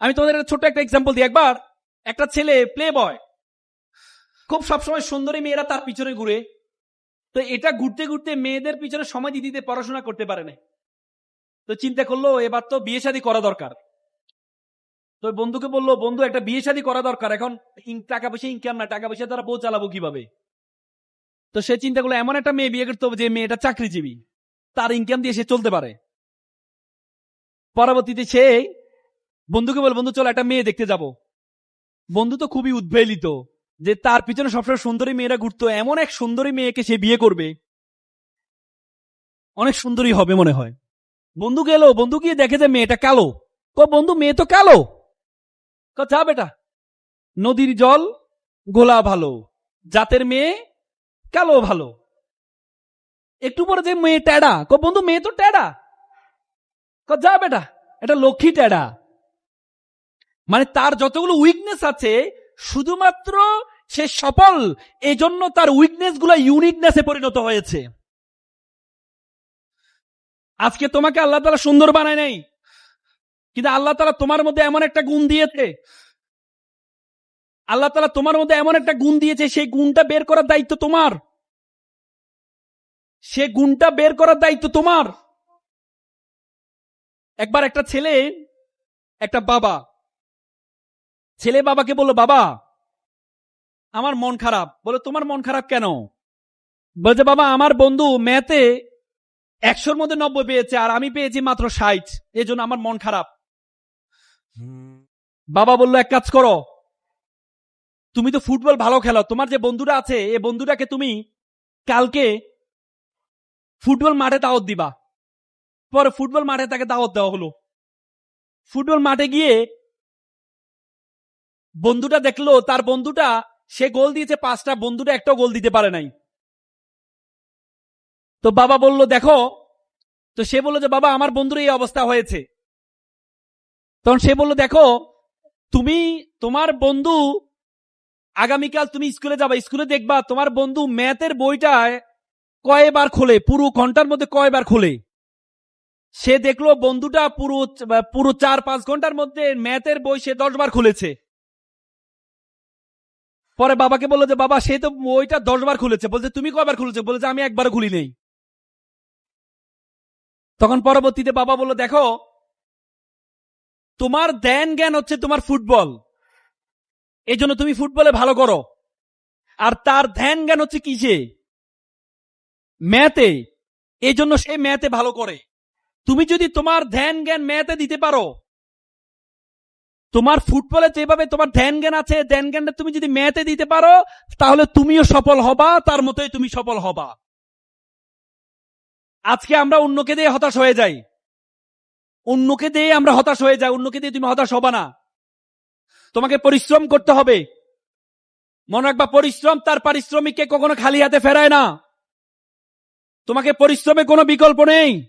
আমি তোমাদের একটা ছোট্ট একটা এক্সাম্পল দিই। একবার একটা ছেলে প্লে বয় খুব সবসময় সুন্দরী মেয়েরা তার পিছনে ঘুরে। তো এটা ঘুরতে ঘুরতে মেয়েদের পিছনে সময় দিতে দিতে পড়াশোনা করতে পারে না। তো চিন্তা করল, এবার তো বিয়ে শাদী করা দরকার। তো বন্ধুকে বলল, বন্ধু, একটা বিয়ে শাদী করা দরকার। এখন টাকা পয়সা ইনকাম না, টাকা পয়সা তারা বউ চালাবো কীভাবে? তো সে চিন্তা করল, এমন একটা মেয়ে বিয়ে করতে হবে যে মেয়েটা চাকরিজীবী। তার ইনকাম দিয়ে সে চলতে পারে। পরবর্তীতে সে বন্ধুকে বলে, বন্ধু, চলো একটা মেয়ে দেখতে যাব। বন্ধু তো খুবই উদ্বেলিত যে তার পিছনে সবসময় সুন্দরী মেয়েরা ঘুরতো। এমন এক সুন্দরী মেয়েকে সে বিয়ে করবে। অনেক সুন্দরী হবে মনে হয়। বন্ধু গেল, বন্ধু গিয়ে দেখে যে মেয়েটা কালো। ক, বন্ধু, মেয়ে তো কালো? ক, যা বেটা, নদীর জল গোলা ভালো, জাতের মেয়ে কালো ভালো। একটু পরে যে মেয়ে ট্যাডা, ক, বন্ধু, মেয়ে তো ট্যাডা। ক, যা বেটা, এটা লক্ষ্মী ট্যাডা। মানে তার যতগুলো উইকনেস আছে, শুধুমাত্র সে সফল এই জন্য তার উইকনেসগুলা ইউনিকনেসে পরিণত হয়েছে। আজকে তোমাকে আল্লাহ তালা সুন্দর বানায় নাই, কিন্তু আল্লাহ তালা তোমার মধ্যে এমন একটা গুণ দিয়েছে। আল্লাহ তালা তোমার মধ্যে এমন একটা গুণ দিয়েছে, সেই গুণটা বের করার দায়িত্ব তোমার। সে গুণটা বের করার দায়িত্ব তোমার। একবার একটা ছেলে, একটা বাবা ছেলে বাবাকে বলল বাবা আমার মন খারাপ। বলে তোমার মন খারাপ কেন? বলছে বাবা আমার বন্ধু ম্যাথে একশোর মধ্যে নব্বই পেয়েছে আর আমি পেয়েছি মাত্র ষাট। এই জন্য আমার মন খারাপ। বাবা বলল এক কাজ করো। তুমি তো ফুটবল ভালো খেলো। তোমার যে বন্ধুরা আছে এই বন্ধুটাকে তুমি কালকে ফুটবল মাঠে দাওয়াত দিবা। পরে ফুটবল মাঠে তাকে দাওয়াত দেওয়া হলো। ফুটবল মাঠে গিয়ে বন্ধুটা দেখল, তার বন্ধুটা, সে গোল দিয়েছে পাঁচটা, বন্ধুটা একটাও গোল দিতে পারে নাই। তো বাবা বলল, দেখো। তো সে বলল যে, বাবা, আমার বন্ধুর এই অবস্থা হয়েছে। তখন সে বলল, দেখো, তুমি, তোমার বন্ধু, আগামীকাল তুমি স্কুলে যাবা, স্কুলে দেখবা, তোমার বন্ধু ম্যাথের বইটায় কয়বার খোলে, পুরো ঘণ্টার মধ্যে কয়বার খোলে। সে দেখল, বন্ধুটা পুরো পুরো চার পাঁচ ঘণ্টার মধ্যে ম্যাথের বই সে দশ বার খুলেছে। পরে বাবাকে বলল যে, বাবা, সে তো বইটা দশ বার খুলেছে। বলছে, তুমি কয়বার খুলেছে? বলছে, আমি একবার খুলি নেই। তখন পরবর্তীতে বাবা বলল, দেখো, তোমার ধ্যান জ্ঞান হচ্ছে তোমার ফুটবল। এই জন্য তুমি ফুটবলে ভালো করো। আর তার ধ্যান জ্ঞান হচ্ছে কিসে? ম্যাথে। এই জন্য সে ম্যাথে ভালো করে। তুমি যদি তোমার ধ্যান জ্ঞান ম্যাথে দিতে পারো তোমার ফুটবলে যেভাবে তোমার ধ্যান জ্ঞান আছে, ধ্যান জ্ঞানটা তুমি যদি ম্যাথে দিতে পারো, তাহলে তুমিও সফল হবা, তার মতোই তুমি সফল হবা। আজকে আমরা অন্যকে দিয়ে হতাশ হয়ে যাই। অন্যকে দিয়ে আমরা হতাশ হয়ে যাই, অন্যকে দিয়ে তুমি হতাশ হবা না। তোমাকে পরিশ্রম করতে হবে। মনে রাখবা, পরিশ্রম তার পারিশ্রমিককে কখনো খালি হাতে ফেরায় না। তোমাকে পরিশ্রমে কোনো বিকল্প নেই।